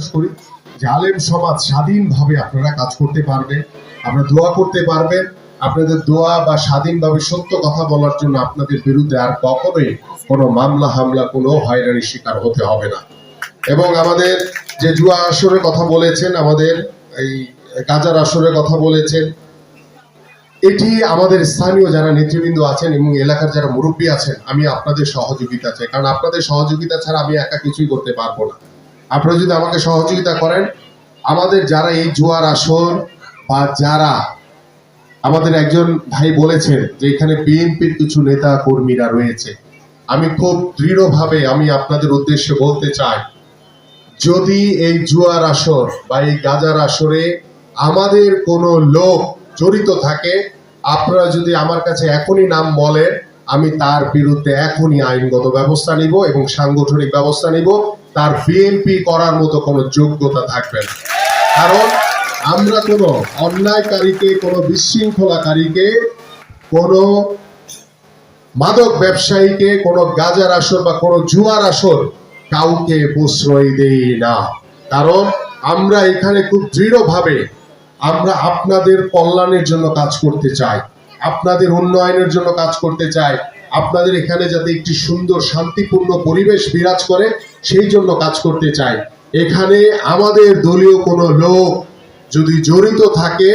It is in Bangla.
বিশ্বাস করি যে আলেম সমাজ স্বাধীনভাবে আপনারা কাজ করতে পারবেন আপনারা দোয়া করতে পারবেন, আপনাদের দোয়া বা স্বাধীনভাবে সত্য কথা বলার জন্য আপনাদের বিরুদ্ধে আর কখনোই কোনো মামলা, হামলা, কোনো হয়রানির শিকার হতে হবে না। এবং আমাদের যে জুয়া আসরের কথা বলেছেন, আমাদের এই গাজার আসরের কথা বলেছেন, এটি আমাদের স্থানীয় যারা নেতৃবৃন্দ আছেন এবং এলাকার যারা মুরব্বী আছেন, আমি আপনাদের সহযোগিতা চাই। কারণ আপনাদের সহযোগিতা ছাড়া আমি একা কিছুই করতে পারব না। আপনারা যদি আমাকে সহযোগিতা করেন, আমাদের যারা এই জুয়ার আসর বা যারা আমাদের একজন ভাই বলেছেন যে এখানে বিএনপির কিছু নেতা কর্মীরা রয়েছে, আমি খুব দৃঢ়ভাবে আমি আপনাদের উদ্দেশ্যে বলতে চাই, যদি এই জুয়ার আসর বা এই গাজার আসরে আমাদের কোনো লোক জড়িত থাকে, আপনারা যদি আমার কাছে এখনই নাম বলেন, আমি তার বিরুদ্ধে এখনই আইনগত ব্যবস্থা নিব এবং সাংগঠনিক ব্যবস্থা নিব। তার বিএনপি করার মতো কোনো যোগ্যতা থাকবে না। কারণ আমরা কোনো অন্যায়কারীকে, কোনো বিশৃঙ্খলাকারীকে, কোনো মাদক ব্যবসায়ীকে, কোনো গাজার আসর বা কোনো জুয়ার আসর কাউকে প্রশ্রয় দেই না। কারণ আমরা এখানে খুব দৃঢ়ভাবে আমরা আপনাদের কল্যাণের জন্য কাজ করতে চাই, আপনাদের উন্নয়নের জন্য কাজ করতে চাই আপনাদের এখানে যাতে একটি সুন্দর, শান্তিপূর্ণ পরিবেশ বিরাজ করে, সেই জন্য কাজ করতে চাই। এখানে আমাদের দলীয় কোনো লোক যদি জড়িত থাকে